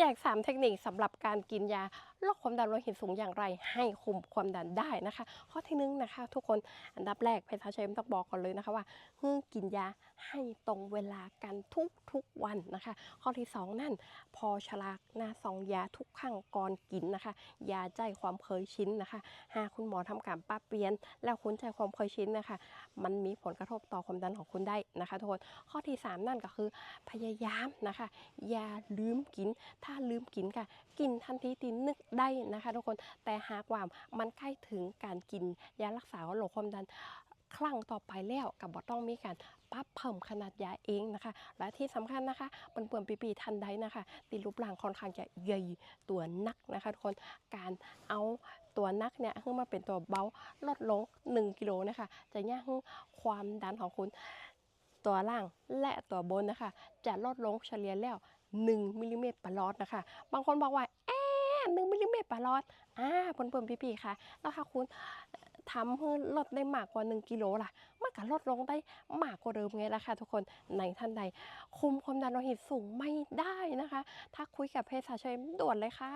แจก 3 เทคนิคสำหรับการกินยาลดความดันโลหิตสูงอย่างไร ให้คุมความดันได้นะคะ ข้อที่หนึ่งนะคะ ทุกคนอันดับแรกเพชรเชมต้องบอกก่อนเลยนะคะว่าเพิ่งกินยาให้ตรงเวลากันทุกทุกวันนะคะ ข้อที่ 2 นั่น พอฉลากหน้าซองยาทุกครั้งก่อนกินนะคะยาใจความเคยชินนะคะหากคุณหมอทำการปรับเปลี่ยน แล้วคุณใจความเคยชินนะคะ มันมีผลกระทบต่อความดันของคุณได้นะคะทุกคนข้อที่ 3 นั่นก็คือพยายามนะคะอย่าลืมกินถ้าลืมกินค่ะ กินทันทีที่นึกได้นะคะ ทุกคนแต่หากว่ามันใกล้ถึงการกินยารักษาโรคความดันครั้งต่อไปแล้วกับบ่ต้องมีการปรับเพิ่มขนาดยาเองนะคะ และที่สำคัญนะคะเปื่อนๆปีๆทันใดนะคะตีรูปร่างค่อนข้างจะใหญ่ตัวนักนะคะทุกคนการเอาตัวนักเนี่ยขึ้นมาเป็นตัวเบาลดลง 1 กิโลนะคะ จะย่างความดันของคุณ ตัวล่างและตัวบนนะคะ จะลดลงเฉลี่ยแล้ว 1มิลลิเมตรประลอดนะคะ บางคนบอกว่าแอะหนึ่งมิลลิเมตรประลอดอ่าเพิ่นๆพี่ๆค่ะแล้วถ้าคุณทำให้ลดได้มากกว่า 1 กิโลล่ะมันก็ลดลงได้มากกว่าเดิมไงล่ะค่ะทุกคนในท่านใด คุมความดันโลหิตสูงไม่ได้นะคะ ถ้าคุยกับเภสัชกรด่วนเลยค่ะ